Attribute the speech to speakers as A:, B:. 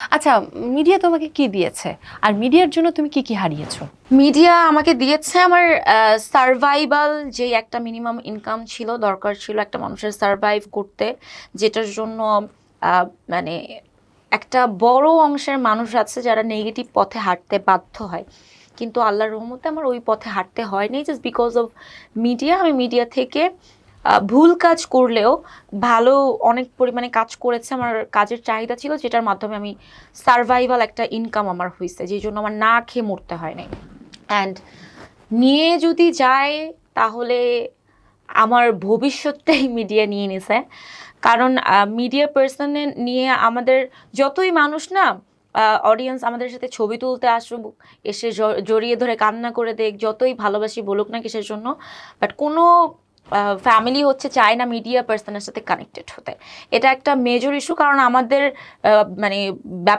A: আচ্ছা মিডিয়া তোমাকে কি দিয়েছে? আর মিডিয়ার জন্য তুমি কি কি হারিয়েছো?
B: মিডিয়া আমাকে দিয়েছে আমার সার্ভাইভাল যে একটা মিনিমাম ইনকাম ছিল, দরকার ছিল একটা মানুষের সার্ভাইভ করতে, যেটার জন্য মানে একটা বড় অংশের মানুষ আছে যারা নেগেটিভ পথে হাঁটতে বাধ্য হয়। কিন্তু আল্লাহর রহমতে আমার ওই পথে হাঁটতে হয়নি জাস্ট বিকজ অফ মিডিয়া আমি মিডিয়া থেকে ভুল কাজ করলেও ভালো অনেক পরিমাণে কাজ করেছে আমার কাজের চাহিদা ছিল, যেটার মাধ্যমে আমি সার্ভাইভাল একটা ইনকাম আমার হয়েছে যেই জন্য আমার না খেয়ে মরতে হয় নাই। অ্যান্ড নিয়ে যদি যায়, তাহলে আমার ভবিষ্যৎটাই মিডিয়া নিয়ে নিছে। কারণ মিডিয়া পার্সনে নিয়ে আমাদের যতই মানুষ না অডিয়েন্স আমাদের সাথে ছবি তুলতে আসুক, এসে জড়িয়ে ধরে কান্না করে দেখ, যতই ভালোবাসি বলুক না কিসের জন্য বাট কোনো ফ্যামিলি হচ্ছে চায় না মিডিয়া পার্সনের সাথে কানেক্টেড হতে। এটা একটা মেজর ইস্যু কারণ আমাদের মানে ব্যাপার